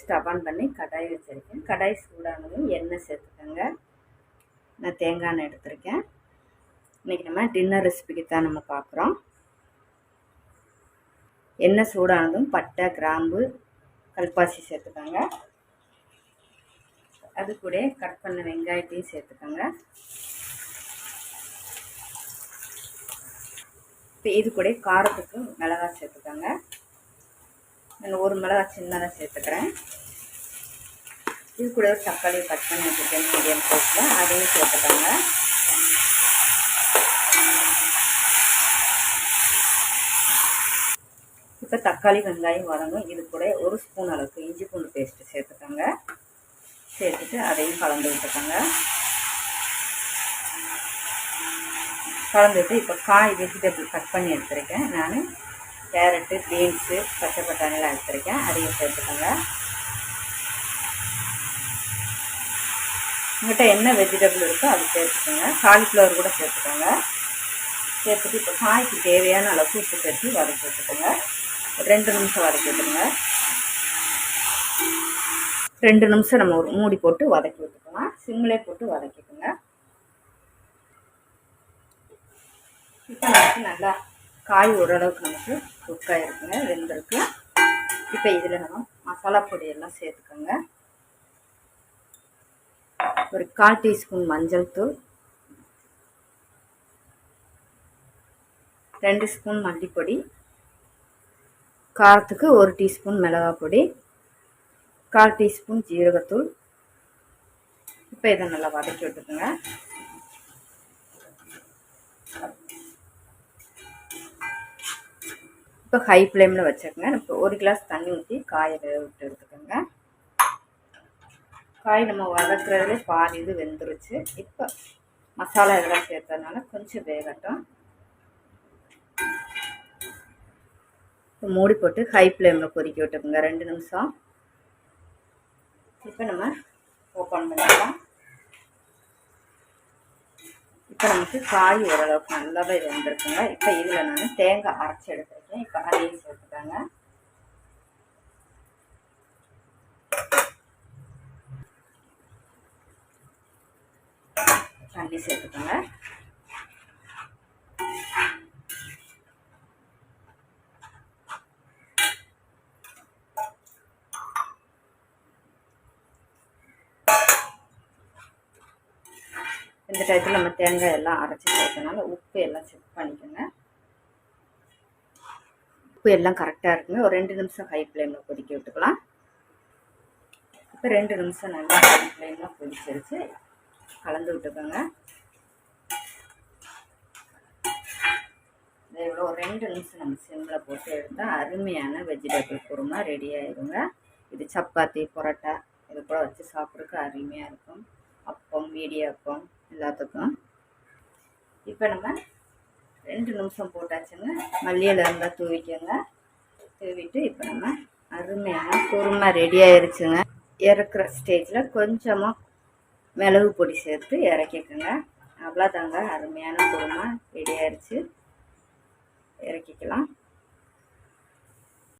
Stove on பண்ணி கடாய் வச்சுருக்கேன். கடாய் சூடானதும் எண்ணெய் சேர்த்துக்கோங்க. நான் தேங்காய் எண்ணெய் எடுத்திருக்கேன். இன்றைக்கி நம்ம டின்னர் ரெசிபிக்கு தான் நம்ம பார்க்குறோம். எண்ணெய் சூடானதும் பட்டை கிராம்பு கல்பாசி சேர்த்துக்கோங்க. அது கூட கட் பண்ண வெங்காயத்தையும் சேர்த்துக்கோங்க. இப்போ இது கூட காரத்துக்கு மிளகா சேர்த்துக்கோங்க. நான் ஒரு மிளகா சின்னதாக சேர்த்துக்கிறேன். இது கூட ஒரு தக்காளி கட் பண்ணி வச்சுருக்கேன் மீடியம் சைஸில் அதையும் சேர்த்துக்கோங்க. இப்போ தக்காளி வெங்காயம் வதங்கும் இது கூட ஒரு ஸ்பூன் அளவுக்கு இஞ்சி பூண்டு பேஸ்ட்டு சேர்த்துக்கோங்க. சேர்த்துட்டு அதையும் கலந்து விட்டுக்கோங்க. கலந்துட்டு இப்போ காய் வெஜிடபிள் கட் பண்ணி எடுத்துருக்கேன். நான் கேரட்டு பீன்ஸு பச்சை பட்டாணிலாம் எடுத்துருக்கேன். அதையும் சேர்த்துக்கோங்க. உங்கள்கிட்ட என்ன வெஜிடபிள் இருக்கோ அது சேர்த்துக்கோங்க. காலிஃப்ளவர் கூட சேர்த்துக்கோங்க. சேர்த்துட்டு இப்போ காய்க்கு தேவையான அளவுக்கு உப்பு சேர்த்து வதக்கி வச்சுக்கோங்க ரெண்டு நிமிஷம் வதக்கி விட்டுருங்க. ரெண்டு நிமிஷம் நம்ம ஒரு மூடி போட்டு வதக்கி விட்டுக்கலாம் சிம்மிலே போட்டு வதக்கிக்கோங்க. இப்போ நமக்கு நல்லா காய் ஓரளவுக்கு நமக்கு குக் ஆகிருக்குங்க வெந்திருக்கு இப்போ இதில் நம்ம மசாலா பொடியெல்லாம் சேர்த்துக்கோங்க. ஒரு கால் டீஸ்பூன் மஞ்சள் தூள். ரெண்டு ஸ்பூன் மல்லிப்பொடி. காரத்துக்கு ஒரு டீஸ்பூன் மிளகாய் பொடி. கால் டீஸ்பூன் ஜீரகத்தூள். இப்போ இதை நல்லா வதக்கி விட்டுக்குங்க. இப்போ ஹை ஃப்ளேமில் வச்சுக்கோங்க இப்போ ஒரு கிளாஸ் தண்ணி ஊற்றி காயை வேக விட்டு எடுத்துக்கோங்க காய் நம்ம வதக்குறதுல பாதி இது வெந்துருச்சு. இப்போ மசாலா இதெல்லாம் சேர்த்ததுனால கொஞ்சம் வேகட்டும். இப்போ மூடி போட்டு ஹை ஃப்ளேமில் பொறுக்கி விட்டுக்கோங்க. ரெண்டு நிமிஷம். இப்போ நம்ம ஓப்பன் பண்ணிக்கலாம். இப்போ நமக்கு காய் ஓரளவுக்கு நல்லாவே வெந்திருக்குங்க. இப்போ இதில் நான் தேங்காய் அரைச்சி எடுத்துருக்கேன் இப்போ அதையும் சேர்த்துக்கோங்க. தண்ணி சேர்த்துக்கோங்க. இந்த டயத்தில் நம்ம தேங்காய் எல்லாம் அரைச்சி சேர்த்தனால உப்பு எல்லாம் செக் பண்ணிக்கோங்க. உப்பு எல்லாம் கரெக்டாக இருக்குங்க. ஒரு ரெண்டு நிமிஷம் ஹை ஃப்ளேமில் கொதிக்க விட்டுக்கலாம். இப்போ ரெண்டு நிமிஷம் நல்லா ஹை ஃப்ளேமில் கொதிச்சிருச்சு. கலந்து விட்டுக்கோங்க. இவ்வளோ ரெண்டு நிமிஷம் நம்ம சிம்மில் போட்டு எடுத்தால் அருமையான வெஜிடபிள் குருமா ரெடி ஆயிடுங்க இது சப்பாத்தி பரோட்டா இது கூட வச்சு சாப்பிட்றதுக்கு அருமையாக இருக்கும். அப்பம் மீடியாப்பம் எல்லாத்துக்கும். இப்போ நம்ம ரெண்டு நிமிஷம் போட்டாச்சுங்க. மல்லியில் இருந்தால் தூவிக்கோங்க. தூவிட்டு இப்போ நம்ம அருமையான குருமா ரெடி ஆயிடுச்சுங்க இறக்குற ஸ்டேஜில் கொஞ்சமாக மிளகு பொடி சேர்த்து இறக்கிக்கோங்க. அவ்வளோதாங்க அருமையான குருமா ரெடி ஆயிடுச்சு இறக்கிக்கலாம்.